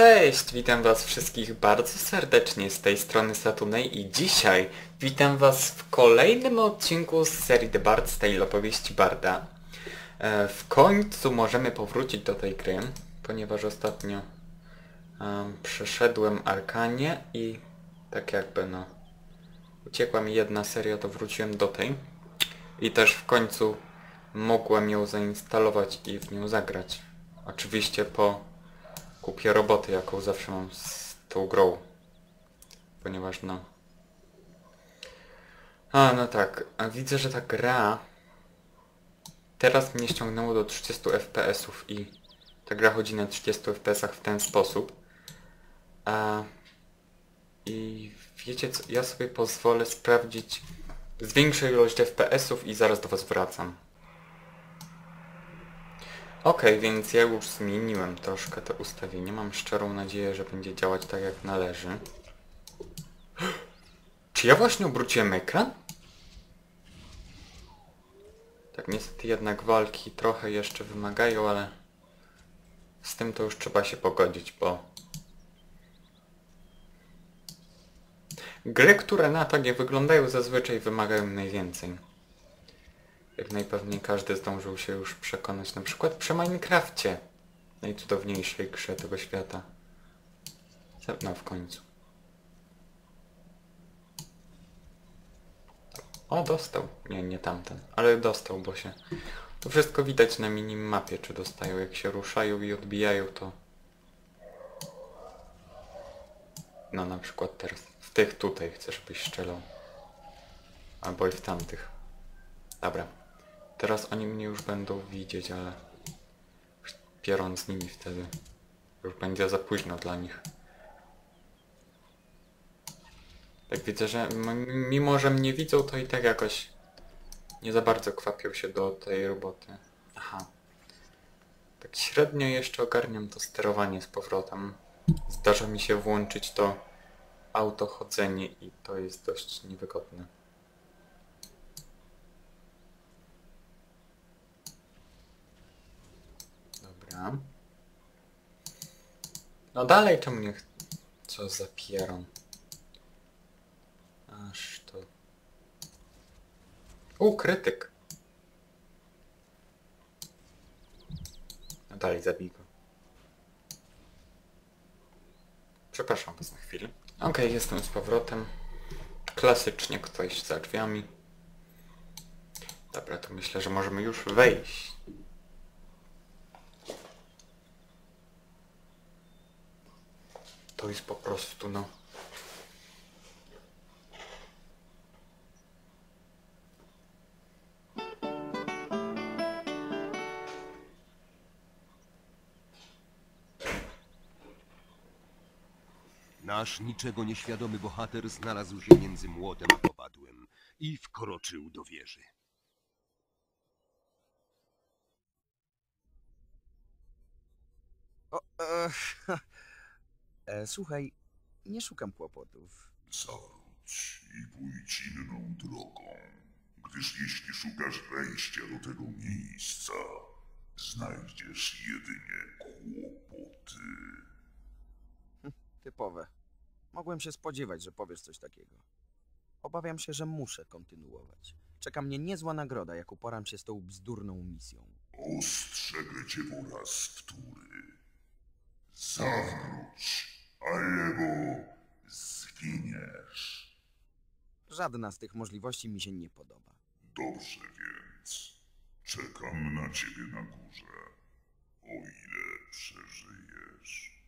cześć! Witam was wszystkich bardzo serdecznie z tej strony Satunej i dzisiaj witam was w kolejnym odcinku z serii The Bard's Tale opowieści Barda. E, w końcu możemy powrócić do tej gry, ponieważ ostatnio um, przeszedłem Arkanie i tak jakby no uciekła mi jedna seria, to wróciłem do tej i też w końcu mogłem ją zainstalować i w nią zagrać. Oczywiście po kupię roboty, jaką zawsze mam z tą grą. Ponieważ no... A, no tak. A widzę, że ta gra... Teraz mnie ściągnęło do 30 FPS-ów i ta gra chodzi na 30 FPS-ach w ten sposób. A... I wiecie co, ja sobie pozwolę sprawdzić z większej ilości FPS-ów i zaraz do was wracam. Okej, więc ja już zmieniłem troszkę to ustawienie. Mam szczerą nadzieję, że będzie działać tak jak należy. Czy ja właśnie obróciłem ekran? Tak, niestety jednak walki trochę jeszcze wymagają, ale z tym to już trzeba się pogodzić, bo gry, które na to nie wyglądają zazwyczaj wymagają najwięcej. Jak najpewniej każdy zdążył się już przekonać, na przykład przy Minecrafcie. Najcudowniejszej grze tego świata. No w końcu. O, dostał. Nie, nie tamten. Ale dostał, bo się... To wszystko widać na minimapie, czy dostają. Jak się ruszają i odbijają, to... No na przykład teraz. W tych tutaj chcesz, żebyś strzelał. Albo i w tamtych. Dobra. Teraz oni mnie już będą widzieć, ale pieron z nimi wtedy już będzie za późno dla nich. Tak widzę, że mimo, że mnie widzą, to i tak jakoś nie za bardzo kwapią się do tej roboty. Aha. Tak średnio jeszcze ogarniam to sterowanie z powrotem. Zdarza mi się włączyć to autochodzenie i to jest dość niewygodne. No dalej czemu nie... Co za pieron. Aż to... U, krytyk. No dalej zabij go. Przepraszam was na chwilę. Okej, jestem z powrotem. Klasycznie ktoś za drzwiami. Dobra, to myślę, że możemy już wejść. To jest po prostu, no... Nasz niczego nieświadomy bohater znalazł się między młotem a kowadłem i wkroczył do wieży. O, e, e, słuchaj, nie szukam kłopotów. Zawróć i pójdź inną drogą, gdyż jeśli szukasz wejścia do tego miejsca, znajdziesz jedynie kłopoty. Typowe. Mogłem się spodziewać, że powiesz coś takiego. Obawiam się, że muszę kontynuować. Czeka mnie niezła nagroda, jak uporam się z tą bzdurną misją. Ostrzegę cię po raz wtóry. Zawróć, albo zginiesz. Żadna z tych możliwości mi się nie podoba. Dobrze więc, czekam na ciebie na górze, o ile przeżyjesz.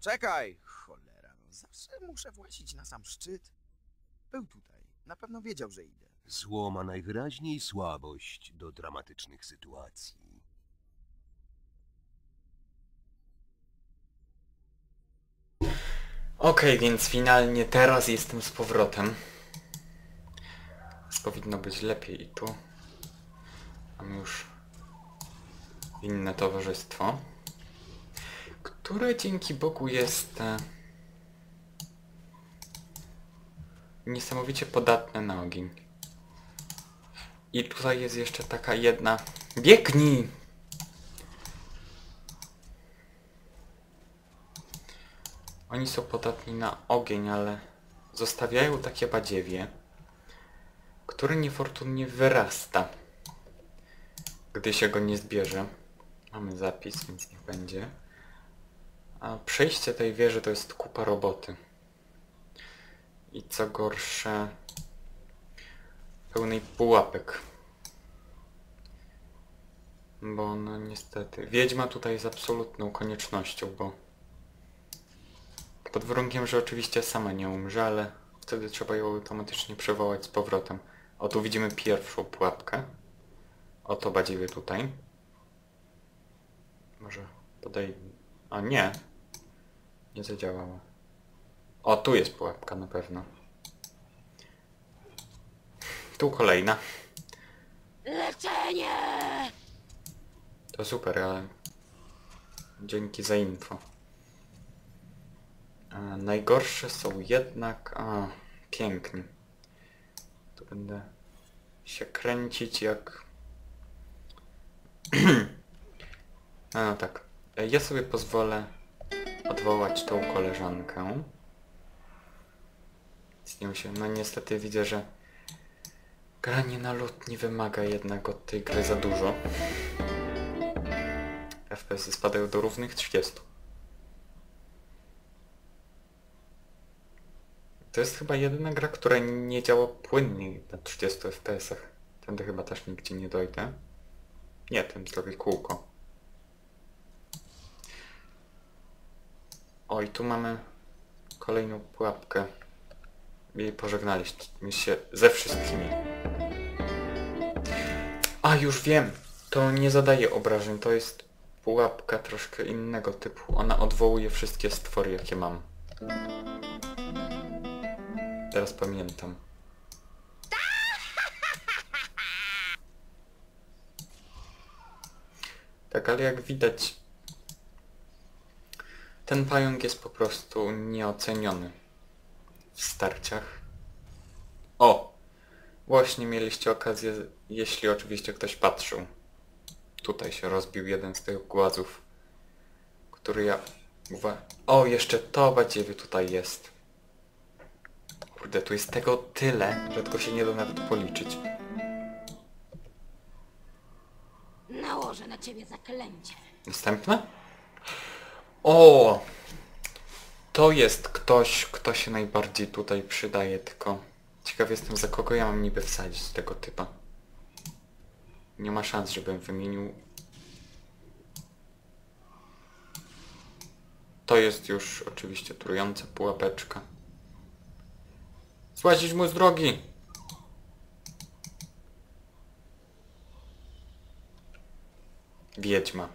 Czekaj! Cholera, no zawsze muszę włazić na sam szczyt. Był tutaj. Na pewno wiedział, że idę. Zło ma najwyraźniej słabość do dramatycznych sytuacji. Okej, więc finalnie teraz jestem z powrotem. Powinno być lepiej i tu. Mam już inne towarzystwo. Które dzięki Bogu jest e, niesamowicie podatne na ogień. I tutaj jest jeszcze taka jedna... Biegnij! Oni są podatni na ogień, ale zostawiają takie badziewie, który niefortunnie wyrasta, gdy się go nie zbierze. Mamy zapis, więc niech będzie. A przejście tej wieży to jest kupa roboty. I co gorsze, pełnej pułapek. Bo no niestety, wiedźma tutaj jest absolutną koniecznością, bo pod warunkiem, że oczywiście sama nie umrze, ale wtedy trzeba ją automatycznie przywołać z powrotem. O, tu widzimy pierwszą pułapkę. Oto badziewie tutaj. Może podaj... A nie. Nie zadziałało. O, tu jest pułapka na pewno. Tu kolejna. Leczenie! To super, ale... Dzięki za info. A, najgorsze są jednak... A, pięknie. Tu będę się kręcić jak... A, no tak. E, Ja sobie pozwolę odwołać tą koleżankę. Z nią się... No niestety widzę, że granie na lód nie wymaga jednak od tej gry za dużo. FPS-y spadają do równych 30. To jest chyba jedyna gra, która nie działa płynnie na 30 FPS-ach. Tędy chyba też nigdzie nie dojdę. Nie, ten zrobię kółko. Oj, tu mamy kolejną pułapkę. I pożegnaliśmy się ze wszystkimi. A, już wiem! To nie zadaje obrażeń, to jest pułapka troszkę innego typu. Ona odwołuje wszystkie stwory, jakie mam. Teraz pamiętam. Tak, ale jak widać, ten pająk jest po prostu nieoceniony w starciach. O! Właśnie mieliście okazję, jeśli oczywiście ktoś patrzył. Tutaj się rozbił jeden z tych głazów, który ja... O, jeszcze to badziewie tutaj jest. Kurde, tu jest tego tyle, że tylko się nie da nawet policzyć. Nałożę na ciebie zaklęcie. Następne? O! To jest ktoś, kto się najbardziej tutaj przydaje, tylko ciekaw jestem za kogo ja mam niby wsadzić tego typa. Nie ma szans, żebym wymienił. To jest już oczywiście trująca pułapeczka. Złazić mu z drogi! Wiedźma.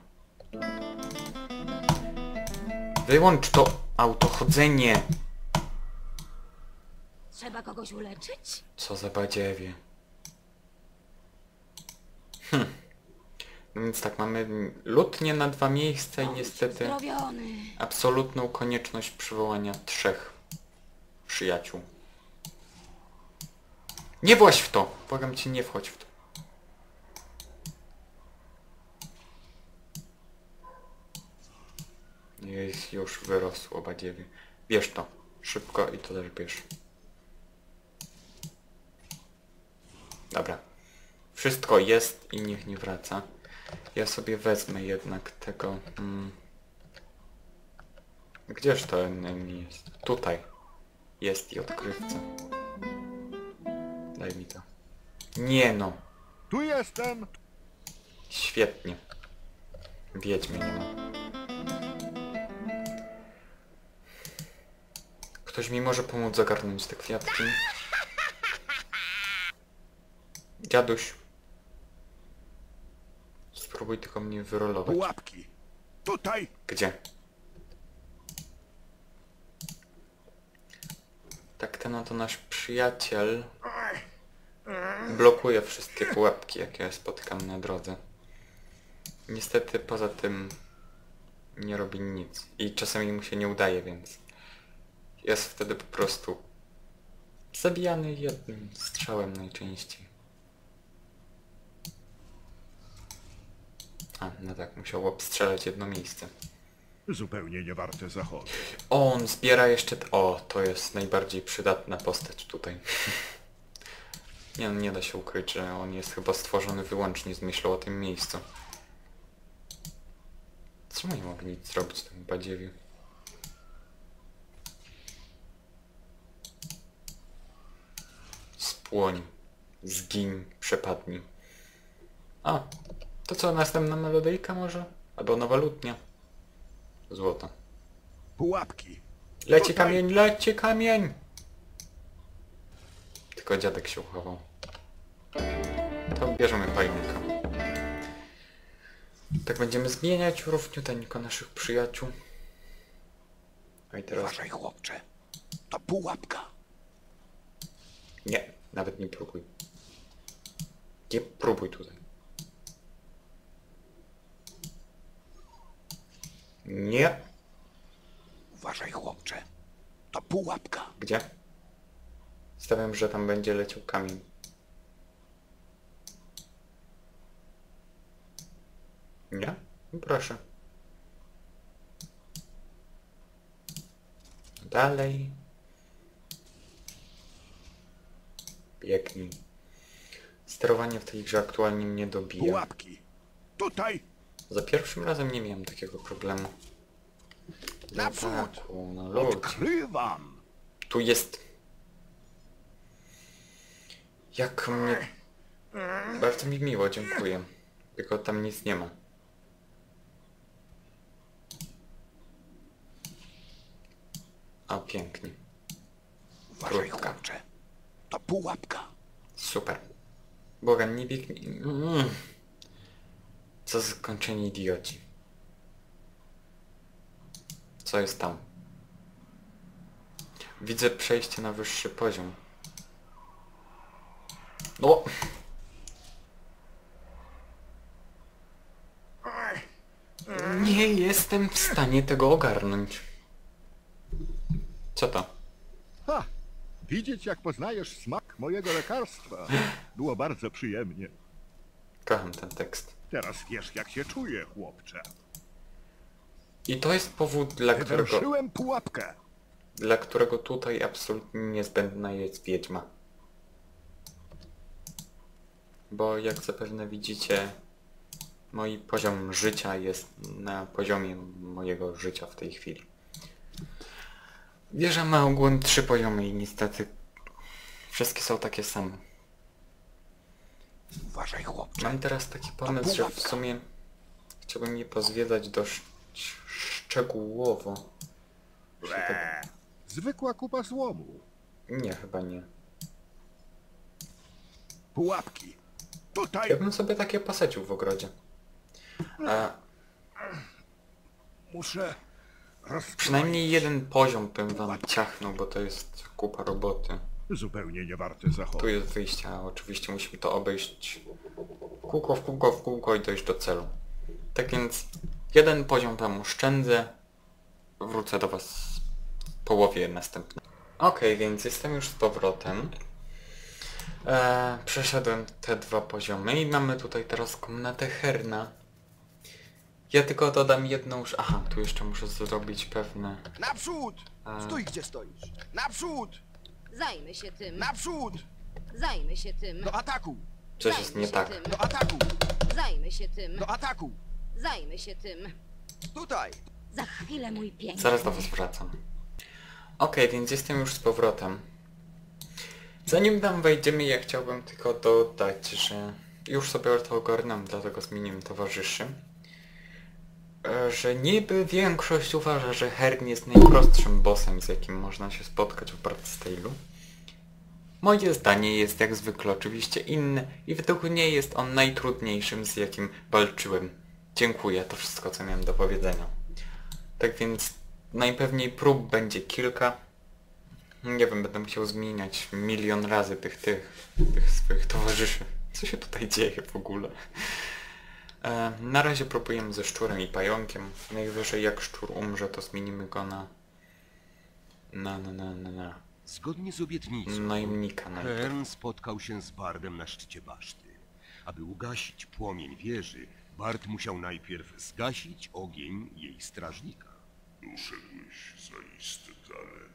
Wyłącz to autochodzenie! Trzeba kogoś uleczyć? Co za badziewie. Hm. No więc tak, mamy lutnie na dwa miejsca i niestety absolutną konieczność przywołania trzech przyjaciół. Nie właź w to! Błagam cię, nie wchodź w to. Jest już wyrosło badziewie. Bierz to. Szybko i to też bierz. Dobra. Wszystko jest i niech nie wraca. Ja sobie wezmę jednak tego... Mm, Gdzież to enemy jest? Tutaj. Jest i odkrywca. Daj mi to. Nie no. Tu jestem! Świetnie. Wiedźmy nie ma. Ktoś mi może pomóc zagarnąć te kwiatki? Dziaduś. Spróbuj tylko mnie wyrolować. Pułapki! Tutaj! Gdzie? Tak ten oto nasz przyjaciel blokuje wszystkie pułapki, jakie ja spotykam na drodze. Niestety poza tym nie robi nic. I czasami mu się nie udaje, więc jest wtedy po prostu zabijany jednym strzałem najczęściej. A, no tak, musiał obstrzelać jedno miejsce. Zupełnie nie warte zachodu. On zbiera jeszcze... O, to jest najbardziej przydatna postać tutaj. Nie, nie da się ukryć, że on jest chyba stworzony wyłącznie z myślą o tym miejscu. Czemu nie mogę nic zrobić temu badziewi? Spłoń. Zgiń. Przepadnij. A, to co, następna melodyjka może? Albo nowa lutnia? Złoto. Pułapki. Leci kamień, leci kamień! Tylko dziadek się uchował. To bierzemy pająka. Tak będziemy zmieniać równiuteńko naszych przyjaciół. A i teraz... Uważaj, chłopcze. To pułapka. Nie, nawet nie próbuj. Nie próbuj tutaj. Nie. Uważaj, chłopcze. To pułapka. Gdzie? Stawiam, że tam będzie leciał kamień. Nie? No Proszę. Dalej. Biegnij. Sterowanie w tej grze aktualnie mnie dobija. Pułapki. Tutaj. Za pierwszym razem nie miałem takiego problemu. Naprzód! no. Odkrywam. Tu jest... Jak mnie... Bardzo mi miło, dziękuję. Tylko tam nic nie ma. O, pięknie. Uważaj, chłopcze. To pułapka. Super. Błagam, nie biegnij. Mm. Co za skończeni idioci. Co jest tam? Widzę przejście na wyższy poziom. No! Nie jestem w stanie tego ogarnąć. Co to? Ha! Widzieć, jak poznajesz smak mojego lekarstwa. Było bardzo przyjemnie. Kocham ten tekst. Teraz wiesz, jak się czuję, chłopcze. I to jest powód, dla którego... Wywęszyłem pułapkę. dla którego tutaj absolutnie niezbędna jest wiedźma. Bo jak zapewne widzicie, mój poziom życia jest na poziomie mojego życia w tej chwili. Wieża ma ogólnie trzy poziomy i niestety wszystkie są takie same. Uważaj, chłopcze. Mam teraz taki pomysł, że w sumie chciałbym je pozwiedzać dość szczegółowo. Tak- Ble. Zwykła kupa złomu. Nie, chyba nie. Pułapki. Tutaj. Ja bym sobie takie posadził w ogrodzie. A Muszę... Przynajmniej jeden poziom bym wam ciachnął, bo to jest kupa roboty. Zupełnie nie warte zachodu. Tu jest wyjście, a oczywiście musimy to obejść kółko w kółko w kółko i dojść do celu. Tak więc jeden poziom tam oszczędzę. Wrócę do was w połowie następnej. Okej, więc jestem już z powrotem. E, przeszedłem te dwa poziomy i mamy tutaj teraz komnatę Herna. Ja tylko dodam jedną już... Aha, tu jeszcze muszę zrobić pewne... Naprzód! A. Stój gdzie stoisz! Naprzód! Zajmę się tym. Naprzód! Zajmę się tym. Do ataku! Coś Zajmę jest nie się tak. Tym. Do ataku! Zajmę się tym. Do ataku! Zajmę się tym. Tutaj! Za chwilę mój piękny. Zaraz do was wracam. Okej, więc jestem już z powrotem. Zanim tam wejdziemy, ja chciałbym tylko dodać, że już sobie to ogarnąłem, dlatego zmieniłem towarzyszy. E, Że niby większość uważa, że Hern jest najprostszym bossem, z jakim można się spotkać w Bardstailu. Moje zdanie jest jak zwykle oczywiście inne i według mnie jest on najtrudniejszym, z jakim walczyłem. Dziękuję, to wszystko co miałem do powiedzenia. Tak więc najpewniej prób będzie kilka. Nie wiem, będę musiał zmieniać milion razy tych, tych, tych swoich towarzyszy. Co się tutaj dzieje w ogóle? E, na razie próbujemy ze szczurem i pająkiem. Najwyżej jak szczur umrze, to zmienimy go na... Na, na, na, na, na. Zgodnie z obietnicą, Najemnika najpierw. Hern spotkał się z Bardem na szczycie baszty. Aby ugasić płomień wieży, Bart musiał najpierw zgasić ogień jej strażnika. Doszedłeś zaiste daleko.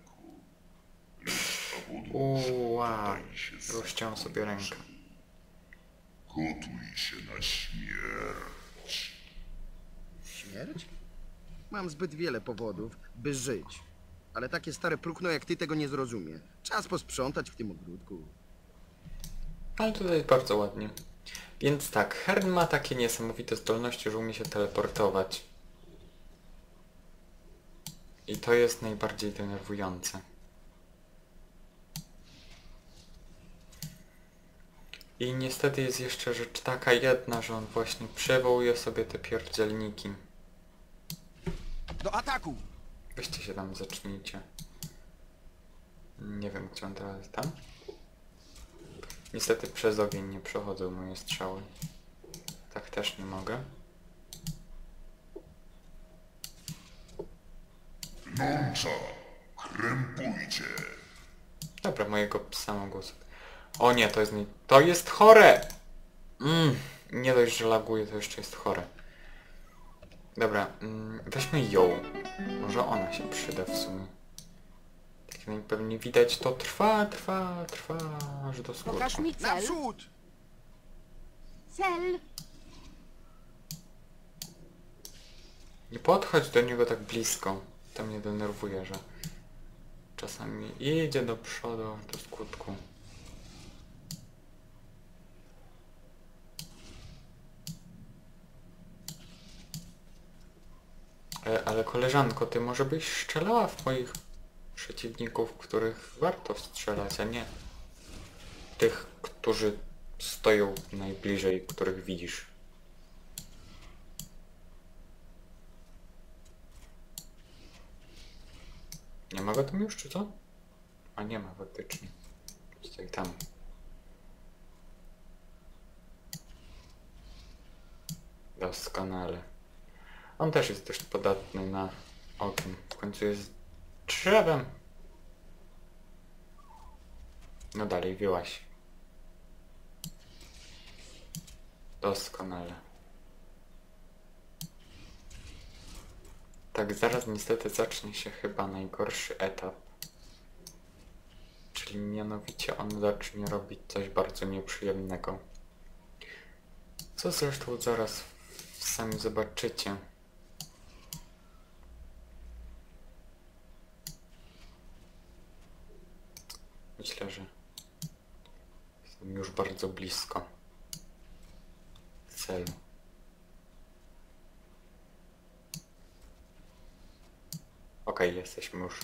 Uła, rozciął sobie rękę. Gotuj się na śmierć. Śmierć? Mam zbyt wiele powodów, by żyć. Ale takie stare próchno jak ty tego nie zrozumie. Czas posprzątać w tym ogródku. Ale tutaj jest bardzo ładnie. Więc tak, Hern ma takie niesamowite zdolności, że umie się teleportować. I to jest najbardziej denerwujące. I niestety jest jeszcze rzecz taka jedna, że on właśnie przywołuje sobie te pierdzielniki. Do ataku! Weźcie się tam, zacznijcie. Nie wiem, gdzie on teraz jest. Tam? Niestety przez ogień nie przechodzą moje strzały. Tak też nie mogę. Nącza, krępujcie. Dobra, mojego psa mogło sobie... O nie, to jest nie... To jest chore! Mm, nie dość, że laguje, to jeszcze jest chore. Dobra, mm, weźmy ją. Może ona się przyda w sumie. Jak najpewniej widać, to trwa, trwa, trwa, aż do skutku. Pokaż mi cel. Naprzód! Cel. Nie podchodź do niego tak blisko. To mnie denerwuje, że czasami idzie do przodu aż do skutku. Ale koleżanko, ty może byś strzelała w moich przeciwników, których warto strzelać, a nie tych, którzy stoją najbliżej, których widzisz. Nie ma tam już, czy co? A nie ma faktycznie. Stoi tam. Doskonale. On też jest dość podatny na ogień. W końcu jest drzewem. No dalej, wyłaś. Doskonale. Tak, zaraz niestety zacznie się chyba najgorszy etap. Czyli mianowicie on zacznie robić coś bardzo nieprzyjemnego. Co zresztą zaraz sami zobaczycie. Myślę, że jestem już bardzo blisko celu. Okej, jesteśmy już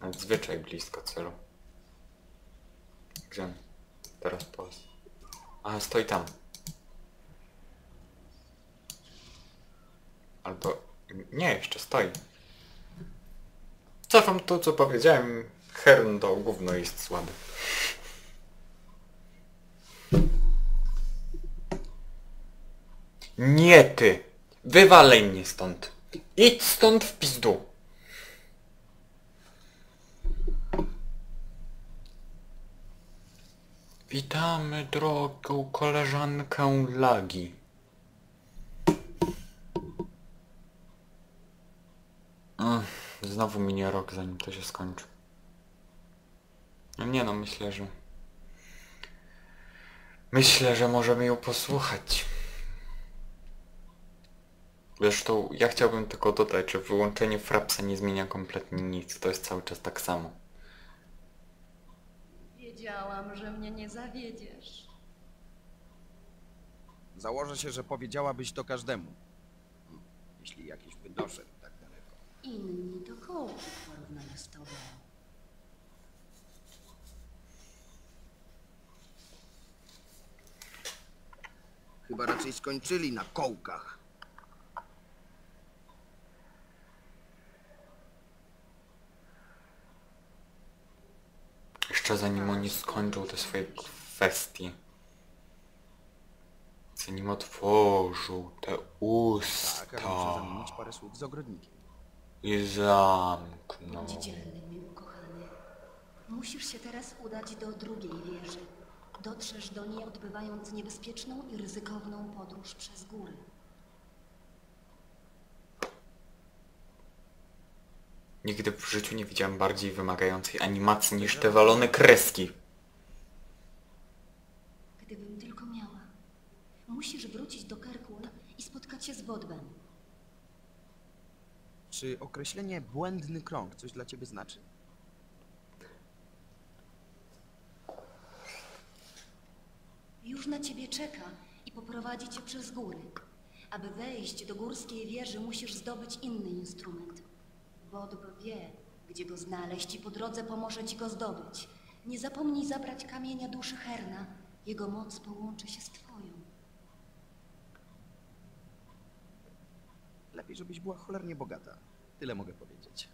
nadzwyczaj blisko celu. Gdzie? Teraz po... A, stoi tam. Albo... Nie, jeszcze stoi. Cofam to, co powiedziałem. Hern to gówno jest słaby. Nie ty! Wywalej mnie stąd! Idź stąd w pizdu! Witamy drogą koleżankę Lagi. Ech, Znowu minie rok zanim to się skończy. No nie no, myślę, że... Myślę, że możemy ją posłuchać. Zresztą ja chciałbym tylko dodać, że wyłączenie frapsa nie zmienia kompletnie nic. To jest cały czas tak samo. Wiedziałam, że mnie nie zawiedziesz. Założę się, że powiedziałabyś to każdemu. Jeśli jakiś by doszedł tak daleko. Inni to koło w porównaniu z tobą. Chyba raczej skończyli na kołkach. Jeszcze zanim oni skończą te swoje kwestie. Zanim otworzą te Tak, usta muszę zamienić parę słów z ogrodnikiem. i zamkną. Bądź dzielny, mój ukochany. Musisz się teraz udać do drugiej wieży. Dotrzesz do niej odbywając niebezpieczną i ryzykowną podróż przez góry. Nigdy w życiu nie widziałem bardziej wymagającej animacji niż te walone kreski. Gdybym tylko miała. Musisz wrócić do Kerkul i spotkać się z Bodbem. Czy określenie błędny krąg coś dla ciebie znaczy? Już na ciebie czeka i poprowadzi cię przez góry. Aby wejść do górskiej wieży, musisz zdobyć inny instrument. Wodb wie, gdzie go znaleźć i po drodze pomoże ci go zdobyć. Nie zapomnij zabrać kamienia duszy Herna. Jego moc połączy się z twoją. Lepiej, żebyś była cholernie bogata. Tyle mogę powiedzieć.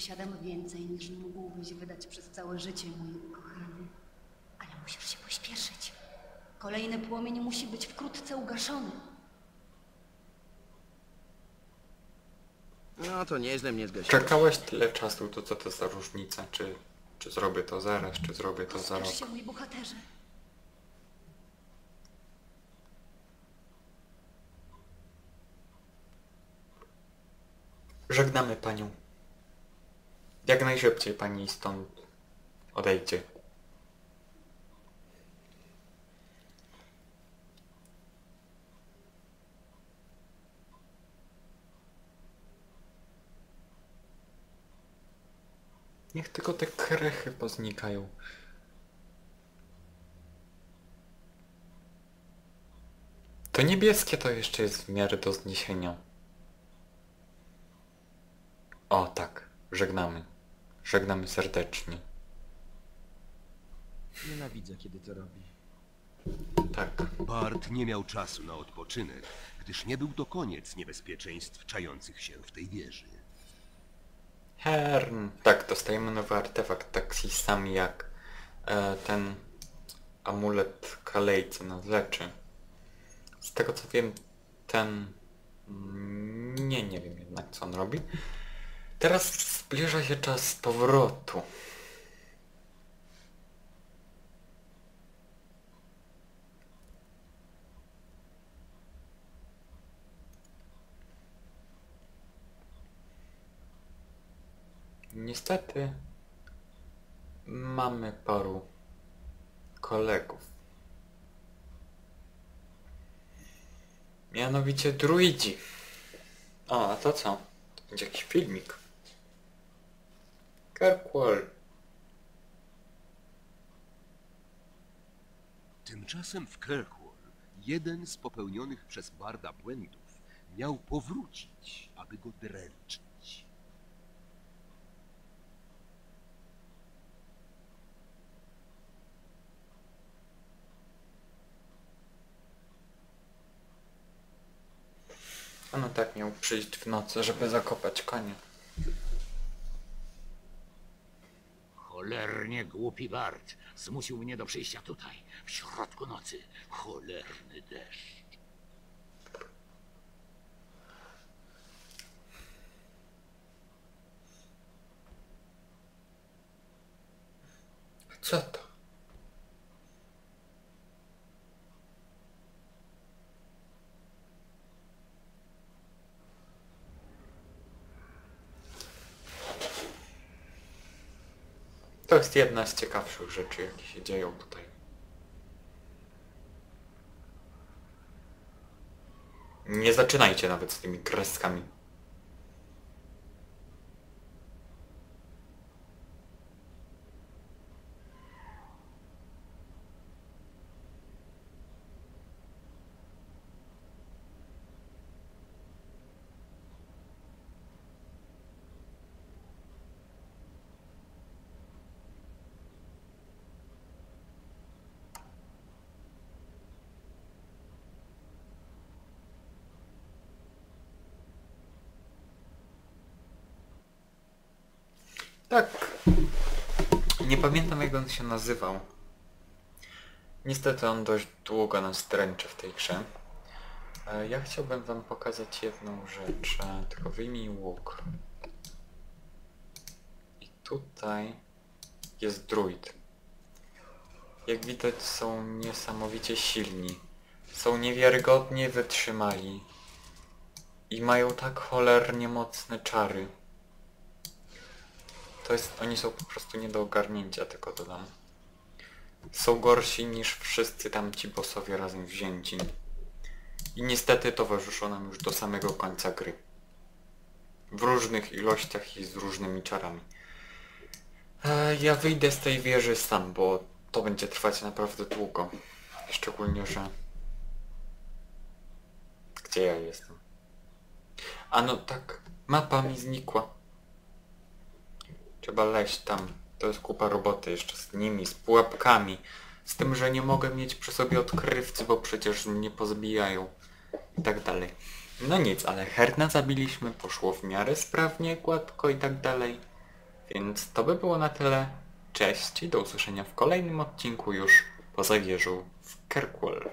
Posiadam więcej niż mógłbyś wydać przez całe życie, mój ukochany. Ale musisz się pośpieszyć. Kolejny płomień musi być wkrótce ugaszony. No to nieźle mnie zgasiłeś. Czekałeś tyle czasu, to co to za różnica? Czy, czy zrobię to zaraz, czy zrobię to za rok? Się, mój bohaterze. Żegnamy panią. Jak najszybciej pani stąd odejdzie. Niech tylko te krechy poznikają. To niebieskie to jeszcze jest w miarę do zniesienia. O tak, żegnamy. Żegnamy serdecznie. Nienawidzę, kiedy to robi. Tak. Bart nie miał czasu na odpoczynek, gdyż nie był to koniec niebezpieczeństw czających się w tej wieży. Hern. Tak, dostajemy nowy artefakt, tak sam jak e, ten amulet Kalei, co nas leczy. Z tego co wiem, ten... mm, Nie, nie wiem jednak co on robi. Teraz zbliża się czas powrotu. Niestety mamy paru kolegów. Mianowicie druidzi. O, a to co? Będzie jakiś filmik. Kirkwall. Tymczasem w Kirkwall jeden z popełnionych przez Barda błędów miał powrócić, aby go dręczyć. Ono tak miał przyjść w nocy, żeby zakopać konia. Cholernie głupi Bart zmusił mnie do przyjścia tutaj, w środku nocy. Cholerny deszcz. Co to? Jest jedna z ciekawszych rzeczy, jakie się dzieją tutaj. Nie zaczynajcie nawet z tymi kreskami. Tak. Nie pamiętam jak on się nazywał. Niestety on dość długo nas dręczy w tej grze. E, Ja chciałbym wam pokazać jedną rzecz. e, Tylko wyjmij łuk. I tutaj jest druid. Jak widać są niesamowicie silni. Są niewiarygodnie wytrzymali. I mają tak cholernie mocne czary. To jest... Oni są po prostu nie do ogarnięcia, tylko dodam. Są gorsi niż wszyscy tamci bossowie razem wzięci. I niestety towarzyszą nam już do samego końca gry. W różnych ilościach i z różnymi czarami. E, ja wyjdę z tej wieży sam, bo to będzie trwać naprawdę długo. Szczególnie, że... Gdzie ja jestem? A no tak, mapa mi znikła. Trzeba leźć tam. To jest kupa roboty jeszcze z nimi, z pułapkami. Z tym, że nie mogę mieć przy sobie odkrywcy, bo przecież mnie pozbijają. I tak dalej. No nic, ale Herna zabiliśmy, poszło w miarę sprawnie, gładko i tak dalej. Więc to by było na tyle. Cześć i do usłyszenia w kolejnym odcinku już poza wieżą w Kirkwall.